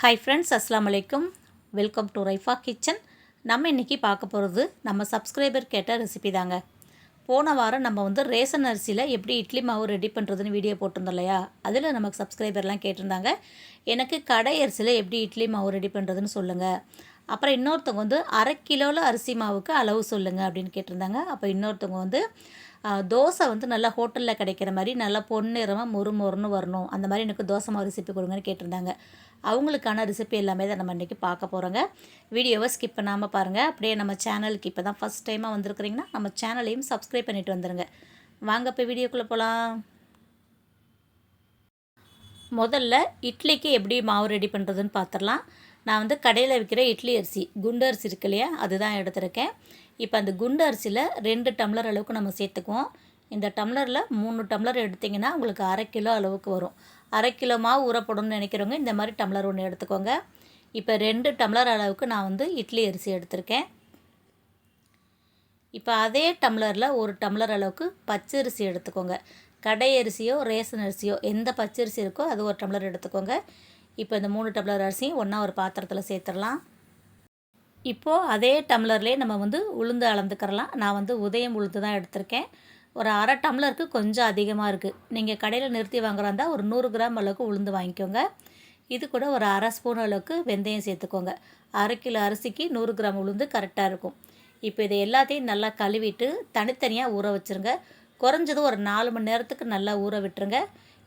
Hi friends அஸ்லாம் வலைக்கும் welcome to Raifa kitchen நம்ம இன்றைக்கி பார்க்க போகிறது நம்ம சப்ஸ்கிரைபர் கேட்ட ரெசிபி தாங்க. போன வாரம் நம்ம வந்து ரேசன் அரிசியில் எப்படி இட்லி மாவு ரெடி பண்ணுறதுன்னு வீடியோ போட்டிருந்தோம் இல்லையா? அதில் நமக்கு சப்ஸ்கிரைபர்லாம் கேட்டிருந்தாங்க. எனக்கு கடை அரிசியில் எப்படி இட்லி மாவு ரெடி பண்ணுறதுன்னு சொல்லுங்கள் அப்புறம் இன்னொருத்தவங்க வந்து அரை கிலோவில் அரிசி மாவுக்கு அளவு சொல்லுங்கள் அப்படின்னு கேட்டிருந்தாங்க. அப்போ இன்னொருத்தவங்க வந்து தோசை வந்து நல்லா ஹோட்டலில் கிடைக்கிற மாதிரி நல்லா பொன்னிறமாக மொறு மொறுன்னு வரணும். அந்த மாதிரி எனக்கு தோசை மாவு ரெசிபி கொடுங்கன்னு கேட்டிருந்தாங்க. அவங்களுக்கான ரெசிபி எல்லாமே தான் நம்ம இன்றைக்கி பார்க்க போகிறோங்க வீடியோவை ஸ்கிப் பண்ணாமல் பாருங்கள் அப்படியே நம்ம சேனலுக்கு இப்போ தான் ஃபஸ்ட் டைமாக வந்திருக்கிறீங்கன்னா நம்ம சேனலையும் சப்ஸ்கிரைப் பண்ணிவிட்டு வந்துடுங்க வாங்க இப்போ வீடியோக்குள்ளே போகலாம் முதல்ல இட்லிக்கு எப்படி மாவு ரெடி பண்ணுறதுன்னு பார்த்துடலாம் நான் வந்து கடையில் விற்கிற இட்லி அரிசி குண்டு அரிசி இருக்கு இல்லையா? அதுதான் எடுத்திருக்கேன். இப்போ அந்த குண்டு அரிசியில் ரெண்டு டம்ளர் அளவுக்கு நம்ம சேர்த்துக்குவோம். இந்த டம்ளரில் மூணு டம்ளர் எடுத்திங்கன்னா உங்களுக்கு அரை கிலோ அளவுக்கு வரும். அரை கிலோ மாவு ஊறப்படணும்னு நினைக்கிறவங்க இந்த மாதிரி டம்ளர் ஒன்று எடுத்துக்கோங்க. இப்போ ரெண்டு டம்ளர் அளவுக்கு நான் வந்து இட்லி அரிசி எடுத்திருக்கேன். இப்போ அதே டம்ளரில் ஒரு டம்ளர் அளவுக்கு பச்சரிசி எடுத்துக்கோங்க. கடை அரிசியோ ரேஷன் அரிசியோ எந்த பச்சரிசி இருக்கோ அது ஒரு டம்ளர் எடுத்துக்கோங்க. இப்போ இந்த மூணு டம்ளர் அரிசியும் ஒன்றா ஒரு பாத்திரத்தில் சேர்த்துடலாம். இப்போது அதே டம்ளர்லேயே நம்ம வந்து உளுந்து அளந்துக்கிறலாம். நான் வந்து உதயம் உளுந்து தான் எடுத்திருக்கேன். ஒரு அரை டம்ளருக்கு கொஞ்சம் அதிகமாக இருக்குது நீங்கள் கடையில் நிறுத்தி வாங்குறாந்தா ஒரு நூறு கிராம் அளவுக்கு உளுந்து வாங்கிக்கோங்க. இது கூட ஒரு அரை ஸ்பூன் அளவுக்கு வெந்தயம் சேர்த்துக்கோங்க. அரை கிலோ அரிசிக்கு நூறு கிராம் உளுந்து கரெக்டாக இருக்கும். இப்போ இதை எல்லாத்தையும் நல்லா கழுவிட்டு தனித்தனியாக ஊற வச்சுருங்க. குறைஞ்சது ஒரு நாலு மணி நேரத்துக்கு நல்லா ஊற விட்டுருங்க.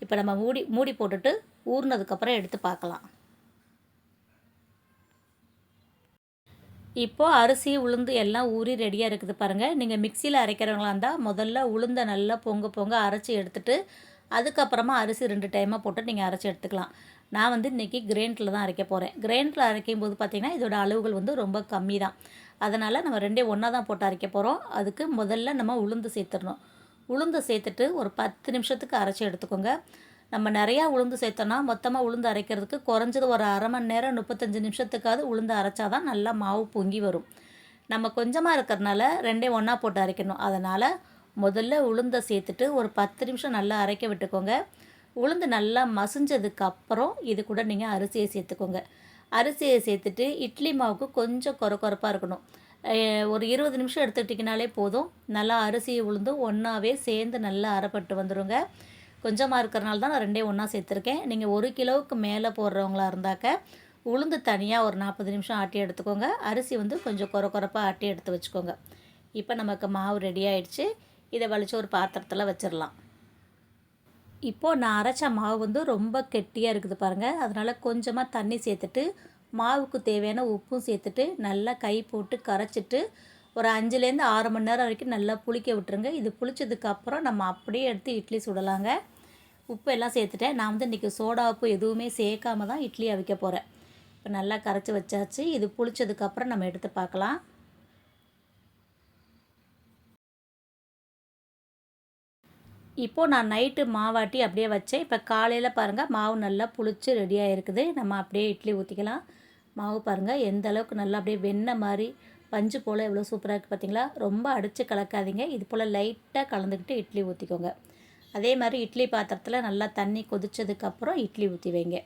இப்போ நம்ம மூடி மூடி போட்டுட்டு ஊறினதுக்கப்புறம் எடுத்து பார்க்கலாம். இப்போது அரிசி உளுந்து எல்லாம் ஊறி ரெடியாக இருக்குது பாருங்கள் நீங்கள் மிக்சியில் அரைக்கிறவங்களா இருந்தால் முதல்ல உளுந்தை நல்லா பொங்க பொங்க அரைச்சி எடுத்துட்டு அதுக்கப்புறமா அரிசி ரெண்டு டைமாக போட்டு நீங்கள் அரைச்சி எடுத்துக்கலாம். நான் வந்து இன்றைக்கி கிரைண்டில் தான் அரைக்க போகிறேன் கிரைண்டில் அரைக்கும் போது பார்த்திங்கன்னா இதோட அளவுகள் வந்து ரொம்ப கம்மி தான் அதனால் நம்ம ரெண்டே ஒன்றா தான் போட்டு அரைக்க போகிறோம் அதுக்கு முதல்ல நம்ம உளுந்து சேர்த்துடணும். உளுந்து சேர்த்துட்டு ஒரு பத்து நிமிஷத்துக்கு அரைச்சி எடுத்துக்கோங்க. நம்ம நிறையா உளுந்து சேர்த்தோன்னா மொத்தமாக உளுந்து அரைக்கிறதுக்கு குறைஞ்சது ஒரு அரை மணி நேரம் முப்பத்தஞ்சு நிமிஷத்துக்காவது உளுந்து அரைச்சா தான் நல்லா மாவு பொங்கி வரும். நம்ம கொஞ்சமாக இருக்கிறதுனால ரெண்டே ஒன்றா போட்டு அரைக்கணும். அதனால் முதல்ல உளுந்தை சேர்த்துட்டு ஒரு பத்து நிமிஷம் நல்லா அரைக்க விட்டுக்கோங்க. உளுந்து நல்லா மசிஞ்சதுக்கு அப்புறம் இது கூட நீங்கள் அரிசியை சேர்த்துக்கோங்க. அரிசியை சேர்த்துட்டு இட்லி மாவுக்கு கொஞ்சம் குறை குறைப்பாக இருக்கணும். ஒரு இருபது நிமிஷம் எடுத்துக்கிட்டிங்கனாலே போதும். நல்லா அரிசியை உளுந்து ஒன்றாவே சேர்ந்து நல்லா அரைப்பட்டு வந்துடுங்க கொஞ்சமாக இருக்கிறனால தான் நான் ரெண்டே ஒன்றா சேர்த்துருக்கேன். நீங்கள் ஒரு கிலோவுக்கு மேலே போடுறவங்களா இருந்தாக்க உளுந்து தனியாக ஒரு நாற்பது நிமிஷம் ஆட்டி எடுத்துக்கோங்க. அரிசி வந்து கொஞ்சம் குறை குறைப்பாக ஆட்டி எடுத்து வச்சுக்கோங்க. இப்போ நமக்கு மாவு ரெடி ஆகிடுச்சு இதை வலிச்சு ஒரு பாத்திரத்தில் வச்சிடலாம் இப்போது நான் அரைச்ச மாவு வந்து ரொம்ப கெட்டியாக இருக்குது பாருங்கள் அதனால் கொஞ்சமாக தண்ணி சேர்த்துட்டு மாவுக்கு தேவையான உப்பும் சேர்த்துட்டு நல்லா கை போட்டு கரைச்சிட்டு ஒரு அஞ்சுலேருந்து ஆறு மணி நேரம் வரைக்கும் நல்லா புளிக்க விட்டுருங்க. இது புளிச்சதுக்கப்புறம் நம்ம அப்படியே எடுத்து இட்லி சுடலாங்க. உப்பு எல்லாம் சேர்த்துட்டேன். நான் வந்து இன்றைக்கி சோடா உப்பு எதுவுமே சேர்க்காம தான் இட்லி அவிக்க போகிறேன் இப்போ நல்லா கரைச்சி வச்சாச்சு. இது புளிச்சதுக்கப்புறம் நம்ம எடுத்து பார்க்கலாம். இப்போது நான் நைட்டு மாவாட்டி அப்படியே வச்சேன். இப்போ காலையில் பாருங்கள் மாவு நல்லா புளிச்சு ரெடியாக இருக்குது நம்ம அப்படியே இட்லி ஊற்றிக்கலாம் மாவு பாருங்கள் எந்த அளவுக்கு நல்லா அப்படியே வெண்ணெய் மாதிரி பஞ்சு போல் எவ்வளோ சூப்பராக இருக்குது பார்த்தீங்களா ரொம்ப அடித்து கலக்காதீங்க. இது போல் லைட்டாக கலந்துக்கிட்டு இட்லி ஊற்றிக்கோங்க அதே மாதிரி இட்லி பாத்திரத்தில் நல்லா தண்ணி கொதித்ததுக்கப்புறம் இட்லி ஊற்றி வைங்க.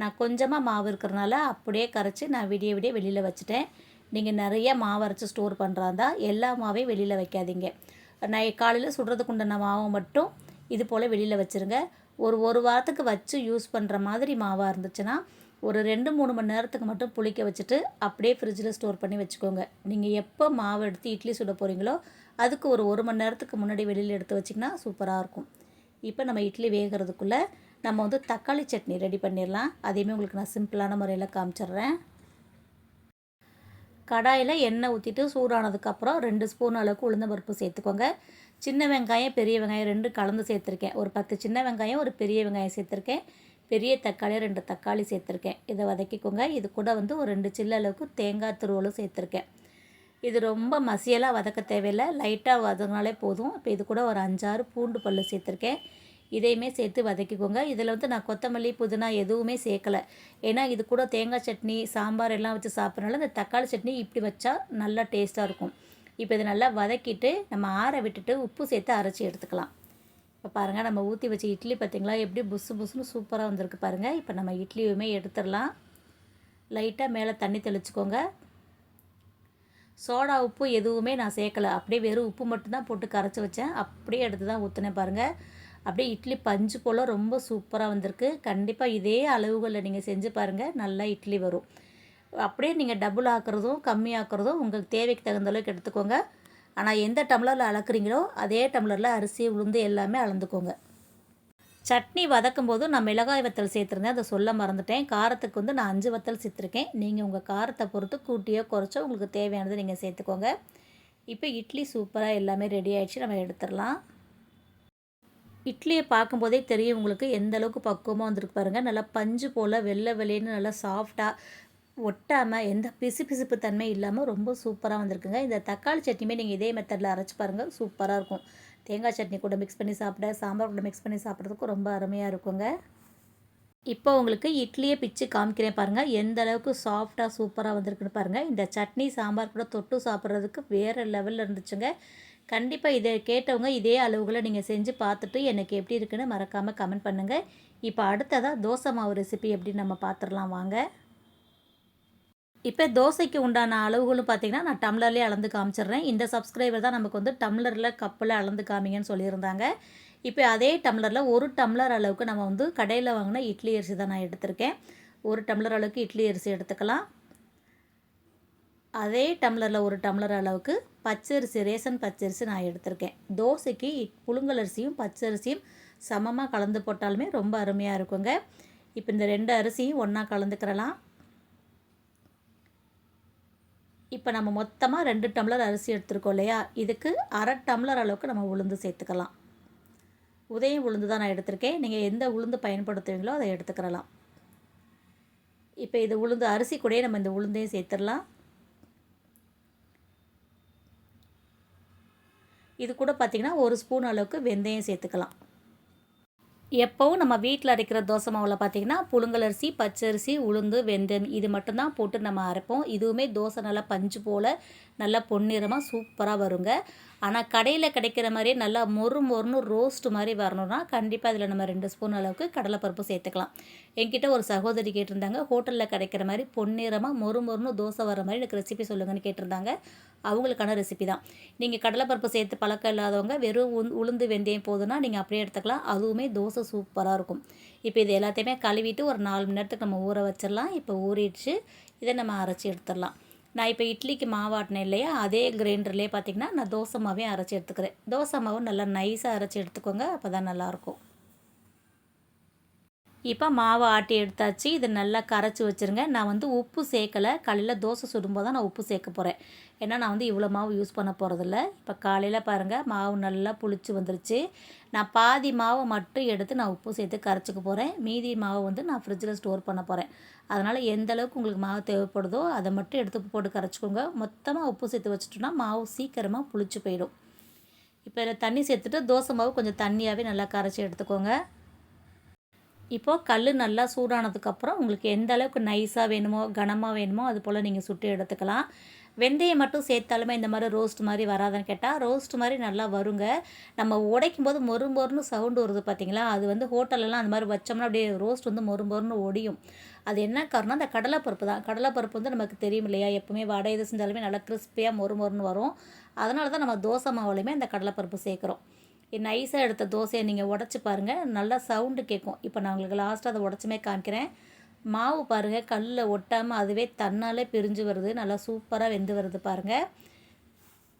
நான் கொஞ்சமாக மாவு இருக்கிறனால அப்படியே கரைச்சி நான் விடிய விடிய வெளியில் வச்சுட்டேன். நீங்கள் நிறைய மாவு அரைச்சி ஸ்டோர் பண்ணுறாந்தா எல்லா மாவையும் வெளியில் வைக்காதீங்க. நான் காலையில் சுடுறதுக்கு உண்டான மாவை மட்டும் இது போல் வெளியில் வச்சுருங்க. ஒரு ஒரு வாரத்துக்கு வச்சு யூஸ் பண்ணுற மாதிரி மாவாக இருந்துச்சுன்னா ஒரு ரெண்டு மூணு மணி நேரத்துக்கு மட்டும் புளிக்க வச்சுட்டு அப்படியே ஃப்ரிட்ஜில் ஸ்டோர் பண்ணி வச்சுக்கோங்க. நீங்கள் எப்போ மாவு எடுத்து இட்லி சுட போகிறீங்களோ அதுக்கு ஒரு ஒரு மணி நேரத்துக்கு முன்னாடி வெளியில் எடுத்து வச்சிங்கன்னா சூப்பராக இருக்கும். இப்போ நம்ம இட்லி வேகிறதுக்குள்ளே நம்ம வந்து தக்காளி சட்னி ரெடி பண்ணிடலாம். அதையுமே உங்களுக்கு நான் சிம்பிளான முறையில் காமிச்சிட்றேன். கடாயில் எண்ணெய் ஊற்றிட்டு சூடானதுக்கப்புறம் ரெண்டு ஸ்பூன் அளவுக்கு உளுந்த பருப்பு சேர்த்துக்கோங்க. சின்ன வெங்காயம் பெரிய வெங்காயம் ரெண்டு கலந்து சேர்த்துருக்கேன். ஒரு பத்து சின்ன வெங்காயம் ஒரு பெரிய வெங்காயம் சேர்த்துருக்கேன். பெரிய தக்காளி ரெண்டு தக்காளி சேர்த்துருக்கேன். இதை வதக்கிக்கோங்க. இது கூட வந்து ஒரு ரெண்டு சில்லு அளவுக்கு தேங்காய் துருவலும் சேர்த்துருக்கேன். இது ரொம்ப மசியலாக வதக்க தேவையில்லை. லைட்டாக வதங்கினாலே போதும். இப்போ இது கூட ஒரு அஞ்சாறு பூண்டு பல் சேர்த்துருக்கேன். இதையுமே சேர்த்து வதக்கிக்கோங்க. இதில் வந்து நான் கொத்தமல்லி புதினா எதுவுமே சேர்க்கலை. ஏன்னா இது கூட தேங்காய் சட்னி சாம்பார் எல்லாம் வச்சு சாப்பிட்றனால இந்த தக்காளி சட்னி இப்படி வச்சா நல்லா டேஸ்ட்டாக இருக்கும். இப்போ இதை நல்லா வதக்கிட்டு நம்ம ஆற விட்டுட்டு உப்பு சேர்த்து அரைச்சி எடுத்துக்கலாம். இப்போ பாருங்கள் நம்ம ஊற்றி வச்ச இட்லி பார்த்திங்களா எப்படி புசு புசுன்னு சூப்பராக வந்திருக்கு பாருங்கள் இப்போ நம்ம இட்லியுமே எடுத்துடலாம். லைட்டாக மேலே தண்ணி தெளிச்சுக்கோங்க. சோடா உப்பு எதுவுமே நான் சேர்க்கலை. அப்படியே வெறும் உப்பு மட்டும்தான் போட்டு கரைச்சி வச்சேன். அப்படியே எடுத்து தான் ஊற்றினேன் பாருங்கள் அப்படியே இட்லி பஞ்சு போல் ரொம்ப சூப்பராக வந்திருக்கு. கண்டிப்பாக இதே அளவுகளில் நீங்கள் செஞ்சு பாருங்கள் நல்லா இட்லி வரும். அப்படியே நீங்கள் டபுள் ஆக்குறதும் கம்மி ஆக்குறதும் உங்களுக்கு தேவைக்கு தகுந்த அளவுக்கு எடுத்துக்கோங்க. ஆனால் எந்த டம்ளரில் அளக்குறீங்களோ அதே டம்ளரில் அரிசி உளுந்து எல்லாமே அளந்துக்கோங்க. சட்னி வதக்கும் போது நான் மிளகாய் வத்தல் சேர்த்துருந்தேன். அதை சொல்ல மறந்துட்டேன். காரத்துக்கு வந்து நான் அஞ்சு வத்தல் சேர்த்துருக்கேன். நீங்கள் உங்கள் காரத்தை பொறுத்து கூட்டியோ குறைச்சோ உங்களுக்கு தேவையானதை நீங்கள் சேர்த்துக்கோங்க. இப்போ இட்லி சூப்பராக எல்லாமே ரெடி ஆகிடுச்சு நம்ம எடுத்துடலாம். இட்லியை பார்க்கும்போதே தெரியும் உங்களுக்கு எந்த அளவுக்கு பக்குவமாக வந்திருக்கு பாருங்கள் நல்லா பஞ்சு போல் வெள்ளை வெளியேன்னு நல்லா சாஃப்டாக ஒட்டாமல் எந்த பிசு பிசுப்பு தன்மை இல்லாமல் ரொம்ப சூப்பராக வந்திருக்குங்க. இந்த தக்காளி சட்னியுமே நீங்கள் இதே மெத்தடில் அரைச்சி பாருங்கள் சூப்பராக இருக்கும். தேங்காய் சட்னி கூட மிக்ஸ் பண்ணி சாப்பிட சாம்பார் கூட மிக்ஸ் பண்ணி சாப்பிட்றதுக்கும் ரொம்ப அருமையாக இருக்குங்க. இப்போ உங்களுக்கு இட்லியே பிச்சு காமிக்கிறேன் பாருங்கள் எந்த அளவுக்கு சாஃப்டாக சூப்பராக வந்திருக்குன்னு பாருங்கள் இந்த சட்னி சாம்பார் கூட தொட்டு சாப்பிட்றதுக்கு வேறு லெவலில் இருந்துச்சுங்க. கண்டிப்பாக இதை கேட்டவங்க இதே அளவுகளை நீங்கள் செஞ்சு பார்த்துட்டு எனக்கு எப்படி இருக்குன்னு மறக்காமல் கமெண்ட் பண்ணுங்கள் இப்போ அடுத்ததாக தோசை மாவு ரெசிபி எப்படி நம்ம பார்த்துடலாம் வாங்க. இப்போ தோசைக்கு உண்டான அளவுகளும் பார்த்தீங்கன்னா நான் டம்ளர்லேயே அளந்து காமிச்சிடுறேன். இந்த சப்ஸ்கிரைபர் தான் நமக்கு வந்து டம்ளரில் கப்பில் அளந்து காமிங்கன்னு சொல்லியிருந்தாங்க. இப்போ அதே டம்ளரில் ஒரு டம்ளர் அளவுக்கு நம்ம வந்து கடையில் வாங்கின இட்லி அரிசி தான் நான் எடுத்திருக்கேன். ஒரு டம்ளர் அளவுக்கு இட்லி அரிசி எடுத்துக்கலாம். அதே டம்ளரில் ஒரு டம்ளர் அளவுக்கு பச்சரிசி ரேசன் பச்சரிசி நான் எடுத்திருக்கேன். தோசைக்கு புழுங்கல் அரிசியும் பச்சரிசியும் சமமாக கலந்து போட்டாலுமே ரொம்ப அருமையாக இருக்குங்க. இப்போ இந்த ரெண்டு அரிசியும் ஒன்றா கலந்துக்கிறலாம். இப்போ நம்ம மொத்தமாக ரெண்டு டம்ளர் அரிசி எடுத்துருக்கோம் இல்லையா? இதுக்கு அரை டம்ளர் அளவுக்கு நம்ம உளுந்து சேர்த்துக்கலாம். உதயம் உளுந்து தான் நான் எடுத்திருக்கேன். நீங்கள் எந்த உளுந்து பயன்படுத்துவீங்களோ அதை எடுத்துக்கிறலாம். இப்போ இது உளுந்து அரிசி கூடயே நம்ம இந்த உளுந்தையும் சேர்த்துடலாம். இது கூட பார்த்திங்கன்னா ஒரு ஸ்பூன் அளவுக்கு வெந்தயம் சேர்த்துக்கலாம். எப்போவும் நம்ம வீட்டில் அரைக்கிற தோசை மாவில் பார்த்திங்கன்னா புழுங்கலரிசி பச்சரிசி உளுந்து வெந்தயம் இது மட்டும்தான் போட்டு நம்ம அரைப்போம். இதுவுமே தோசை நல்லா பஞ்சு போல் நல்லா பொன்னிறமாக சூப்பராக வருங்க. ஆனால் கடையில் கிடைக்கிற மாதிரி நல்லா மொறு மொறுன்னு ரோஸ்ட் மாதிரி வரணும்னா கண்டிப்பாக அதில் நம்ம ரெண்டு ஸ்பூன் அளவுக்கு கடலைப்பருப்பு சேர்த்துக்கலாம். என்கிட்ட ஒரு சகோதரி கேட்டிருந்தாங்க ஹோட்டலில் கிடைக்கிற மாதிரி பொன்னிறமாக மொறு மொறுன்னு தோசை வர மாதிரி எனக்கு ரெசிபி சொல்லுங்கன்னு கேட்டிருந்தாங்க. அவங்களுக்கான ரெசிபி தான். நீங்கள் கடலைப்பருப்பு சேர்த்து பழக்கம் இல்லாதவங்க வெறும் உளுந்து வெந்தயம் போதுன்னா நீங்கள் அப்படியே எடுத்துக்கலாம். அதுவுமே தோசை சூப்பராக இருக்கும். இப்போ இது எல்லாத்தையுமே கழுவிட்டு ஒரு நாலு மணி நேரத்துக்கு நம்ம ஊற வச்சிடலாம். இப்போ ஊறிடுச்சு. இதை நம்ம அரைச்சி எடுத்துடலாம். நான் இப்போ இட்லிக்கு மாவாட்டினேன் இல்லையா? அதே கிரைண்டர்லேயே பார்த்திங்கன்னா நான் தோசை மாவையும் அரைச்சி எடுத்துக்கிறேன். தோசை மாவும் நல்லா நைஸாக அரைச்சி எடுத்துக்கோங்க. அப்போ தான் நல்லாயிருக்கும் இப்போ மாவை ஆட்டி எடுத்தாச்சு. இதை நல்லா கரைச்சி வச்சுருங்க. நான் வந்து உப்பு சேர்க்கலை. காலையில் தோசை சுடும்போது தான் நான் உப்பு சேர்க்க போகிறேன் ஏன்னா நான் வந்து இவ்வளோ மாவு யூஸ் பண்ண போகிறதில்ல இப்போ காலையில் பாருங்கள் மாவு நல்லா புளிச்சு வந்துருச்சு. நான் பாதி மாவை மட்டும் எடுத்து நான் உப்பு சேர்த்து கரைச்சிக்க போகிறேன் மீதி மாவை வந்து நான் ஃப்ரிட்ஜில் ஸ்டோர் பண்ண போகிறேன் அதனால் எந்த அளவுக்கு உங்களுக்கு மாவு தேவைப்படுதோ அதை மட்டும் எடுத்து போட்டு கரைச்சிக்கோங்க. மொத்தமாக உப்பு சேர்த்து வச்சுட்டோன்னா மாவு சீக்கிரமாக புளிச்சு போயிடும். இப்போ தண்ணி சேர்த்துட்டு தோசை மாவு கொஞ்சம் தண்ணியாகவே நல்லா கரைச்சி எடுத்துக்கோங்க. இப்போது கல் நல்லா சூடானதுக்கப்புறம் உங்களுக்கு எந்த அளவுக்கு நைஸாக வேணுமோ கனமாக வேணுமோ அது போல் நீங்கள் சுட்டு எடுத்துக்கலாம். வெந்தயம் மட்டும் சேர்த்தாலுமே இந்த மாதிரி ரோஸ்ட் மாதிரி வராதுன்னு கேட்டால் ரோஸ்ட் மாதிரி நல்லா வருங்க. நம்ம உடைக்கும் போது மொறு மொறுன்னு சவுண்டு வருது பார்த்தீங்களா அது வந்து ஹோட்டலெல்லாம் அந்த மாதிரி வச்சோம்னா அப்படியே ரோஸ்ட் வந்து மொறு மொறுன்னு ஒடியும். அது என்ன காரணம் அந்த கடலைப்பருப்பு தான். கடலைப்பருப்பு வந்து நமக்கு தெரியும் இல்லையா? எப்பவுமே வடை எது செஞ்சாலுமே நல்லா கிறிஸ்பியாக மொறு மொறுன்னு வரும். அதனால தான் நம்ம தோசை மாவுலையுமே அந்த கடலைப்பருப்பு சேர்க்குறோம். நைஸாக எடுத்த தோசையை நீங்கள் உடச்சி பாருங்கள் நல்லா சவுண்டு கேட்கும் இப்போ நான் உங்களுக்கு லாஸ்ட்டாக அதை உடச்சுமே காமிக்கிறேன். மாவு பாருங்கள் கல்லில் ஒட்டாமல் அதுவே தன்னாலே பிரிஞ்சு வருது. நல்லா சூப்பராக வெந்து வருது பாருங்கள்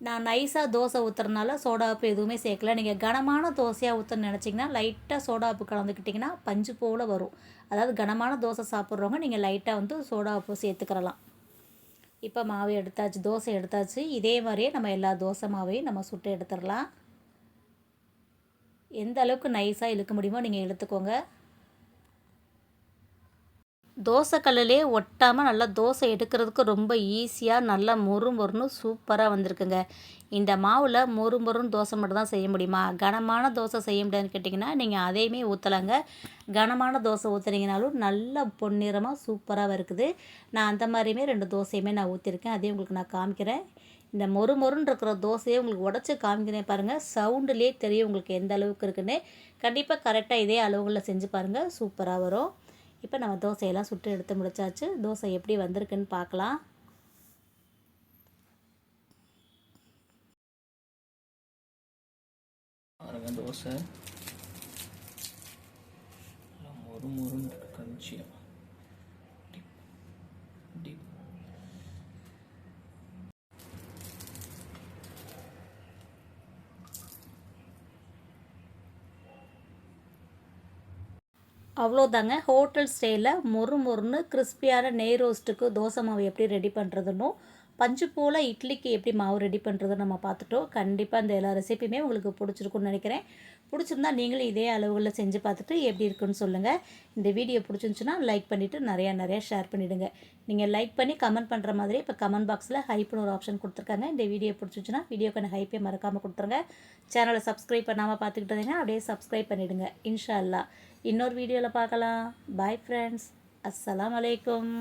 நான் நைஸாக தோசை ஊற்றுறதுனால சோடாப்பு எதுவுமே சேர்க்கல. நீங்கள் கனமான தோசையாக ஊற்றுன்னு நினச்சிங்கன்னா லைட்டாக சோடாப்பு கலந்துக்கிட்டிங்கன்னா பஞ்சு போல் வரும். அதாவது கனமான தோசை சாப்பிட்றவங்க நீங்கள் லைட்டாக வந்து சோடாப்பு சேர்த்துக்கிறலாம். இப்போ மாவு எடுத்தாச்சு தோசை எடுத்தாச்சு. இதே மாதிரியே நம்ம எல்லா தோசை மாவையும் நம்ம சுட்டு எடுத்துடலாம். எந்த அளவுக்கு நைஸாக இழுக்க முடியுமோ நீங்கள் இழுத்துக்கோங்க. தோசை கல்லிலே ஒட்டாமல் நல்லா தோசை எடுக்கிறதுக்கு ரொம்ப ஈஸியாக நல்லா மொறு மொறுன்னு சூப்பராக வந்திருக்குங்க. இந்த மாவில் மொறு மொறுன்னு தோசை மட்டும் தான் செய்ய முடியுமா? கனமான தோசை செய்ய முடியாதுன்னு கேட்டிங்கன்னா நீங்கள் அதையுமே ஊற்றலாங்க கனமான தோசை ஊற்றுனீங்கனாலும் நல்ல பொன்னிறமாக சூப்பராக இருக்குது நான் அந்த மாதிரியுமே ரெண்டு தோசையுமே நான் ஊற்றிருக்கேன் அதையும் உங்களுக்கு நான் காமிக்கிறேன். இந்த மொறு மொறுன்னு இருக்கிற தோசையை உங்களுக்கு உடச்சி காமிக்கிறேன் பாருங்கள் சவுண்டுலேயே தெரியும் உங்களுக்கு எந்த அளவுக்கு இருக்குன்னு. கண்டிப்பாக கரெக்டாக இதே அளவுகளில் செஞ்சு பாருங்கள் சூப்பராக வரும். இப்போ நம்ம தோசையெல்லாம் சுட்டு எடுத்து முடிச்சாச்சு. தோசை எப்படி வந்திருக்குன்னு பார்க்கலாம். பாருங்க தோசை. மொறு மொறுன்னு இருக்கு டிப் டிப். அவ்வளோதாங்க. ஹோட்டல் ஸ்டேயில் மொறு மொறுன்னு கிறிஸ்பியான நெய் ரோஸ்ட்டுக்கு தோசை மாவு எப்படி ரெடி பண்ணுறதுன்னு பஞ்சு போல் இட்லிக்கு எப்படி மாவு ரெடி பண்ணுறதுன்னு நம்ம பார்த்துட்டோம். கண்டிப்பாக இந்த எல்லா ரெசிபியுமே உங்களுக்கு பிடிச்சிருக்குன்னு நினைக்கிறேன். பிடிச்சிருந்தா நீங்களும் இதே அளவுகளில் செஞ்சு பார்த்துட்டு எப்படி இருக்குன்னு சொல்லுங்கள் இந்த வீடியோ பிடிச்சிருந்துச்சுன்னா லைக் பண்ணிவிட்டு நிறையா நிறையா ஷேர் பண்ணிவிடுங்க நீங்கள் லைக் பண்ணி கமெண்ட் பண்ணுற மாதிரி இப்போ கமெண்ட் பாக்ஸில் ஹைப்னு ஒரு ஆப்ஷன் கொடுத்துருக்காங்க. இந்த வீடியோ பிடிச்சிருந்துச்சுன்னா வீடியோக்கான ஹைப்பே மறக்காமல் கொடுத்துருங்க. சேனலை சப்ஸ்கிரைப் பண்ணாமல் பார்த்துக்கிட்டதுன்னா அப்படியே சப்ஸ்கிரைப் பண்ணிவிடுங்க இன்ஷா அல்லா இன்னொரு வீடியோவில் பார்க்கலாம். பாய் ஃப்ரெண்ட்ஸ் அஸ்ஸலாமு வலைக்கம்